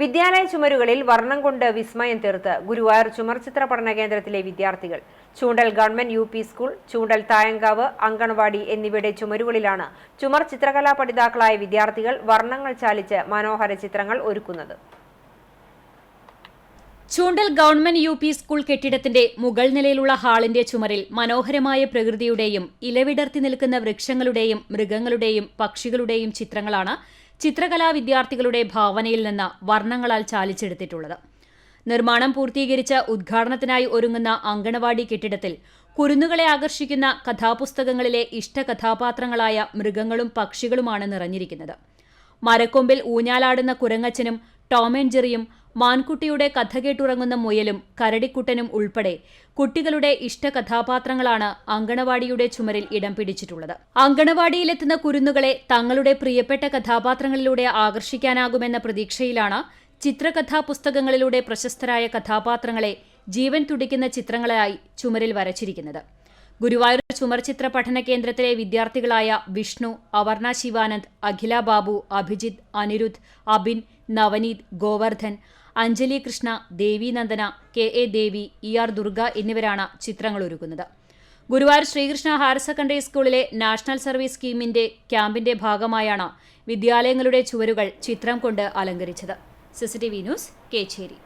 വിദ്യാലയ ചുമരുകളിൽ വർണം കൊണ്ട് വിസ്മയം തീർത്ത് ഗുരുവായൂർ ചുമർചിത്ര പഠന കേന്ദ്രത്തിലെ വിദ്യാർത്ഥികൾ. Choondal government U P school Choondal Thayankavu anganwadi എന്നിവയുടെ ചുമരുകളിലാണ് ചുമർ ചിത്രകലാ പഠിതാക്കളായ വിദ്യാർത്ഥികൾ വർണങ്ങൾ ചാലിച്ച് മനോഹര ചിത്രങ്ങൾ ഒരുക്കുന്നത്. Choondal government U P school കെട്ടിടത്തിന്റെ മുകൾ നിലയിലുള്ള ഹാളിന്റെ ചുമരിൽ മനോഹരമായ പ്രകൃതിയുടെയും ഇലവിടർത്തി നിൽക്കുന്ന വൃക്ഷങ്ങളുടെയും മൃഗങ്ങളുടെയും പക്ഷികളുടെയും ചിത്രങ്ങളാണ് ചിത്രകലാ വിദ്യാർത്ഥികളുടെ ഭാവനയിൽ നിന്ന് വർണങ്ങളാൽ ചാലിച്ചെടുത്തിട്ടുള്ളത്. നിർമ്മാണം പൂർത്തീകരിച്ച ഉദ്ഘാടനത്തിനായി ഒരുങ്ങുന്ന അങ്കണവാടി കെട്ടിടത്തിൽ കുരുന്നുകളെ ആകർഷിക്കുന്ന കഥാപുസ്തകങ്ങളിലെ ഇഷ്ടകഥാപാത്രങ്ങളായ മൃഗങ്ങളും പക്ഷികളുമാണ് നിറഞ്ഞിരിക്കുന്നത്. മരക്കൊമ്പിൽ ഊഞ്ഞാലാടുന്ന കുരങ്ങച്ചനും ടോം ജെറിയും മാൻകുട്ടിയുടെ കഥ കേട്ടുറങ്ങുന്ന മുയലും കരടിക്കുട്ടനും ഉൾപ്പെടെ കുട്ടികളുടെ ഇഷ്ട കഥാപാത്രങ്ങളാണ് അങ്കണവാടിയുടെ ചുമരിൽ ഇടം പിടിച്ചിട്ടുള്ളത്. അങ്കണവാടിയിലെത്തുന്ന കുരുന്നുകളെ തങ്ങളുടെ പ്രിയപ്പെട്ട കഥാപാത്രങ്ങളിലൂടെ ആകർഷിക്കാനാകുമെന്ന പ്രതീക്ഷയിലാണ് ചിത്രകഥാ പുസ്തകങ്ങളിലൂടെ പ്രശസ്തരായ കഥാപാത്രങ്ങളെ ജീവൻ തുടിക്കുന്ന ചിത്രങ്ങളായി ചുമരിൽ വരച്ചിരിക്കുന്നത്. ഗുരുവായൂർ ചുമർ ചിത്ര പഠന കേന്ദ്രത്തിലെ വിദ്യാർത്ഥികളായ Vishnu Avarna Sivanand Akhila Babu Abhijith Anirudh Abin Navaneeth Govardhan Anjali Krishna Devi Nandana K A Devi E R Durga എന്നിവരാണ് ചിത്രങ്ങൾ ഒരുക്കുന്നത്. ഗുരുവായൂർ ശ്രീകൃഷ്ണ ഹയർ സെക്കൻഡറി സ്കൂളിലെ നാഷണൽ സർവീസ് സ്കീമിന്റെ ക്യാമ്പിന്റെ ഭാഗമായാണ് വിദ്യാലയങ്ങളുടെ ചുവരുകൾ ചിത്രം കൊണ്ട് അലങ്കരിച്ചത്. CCTV news Kechery.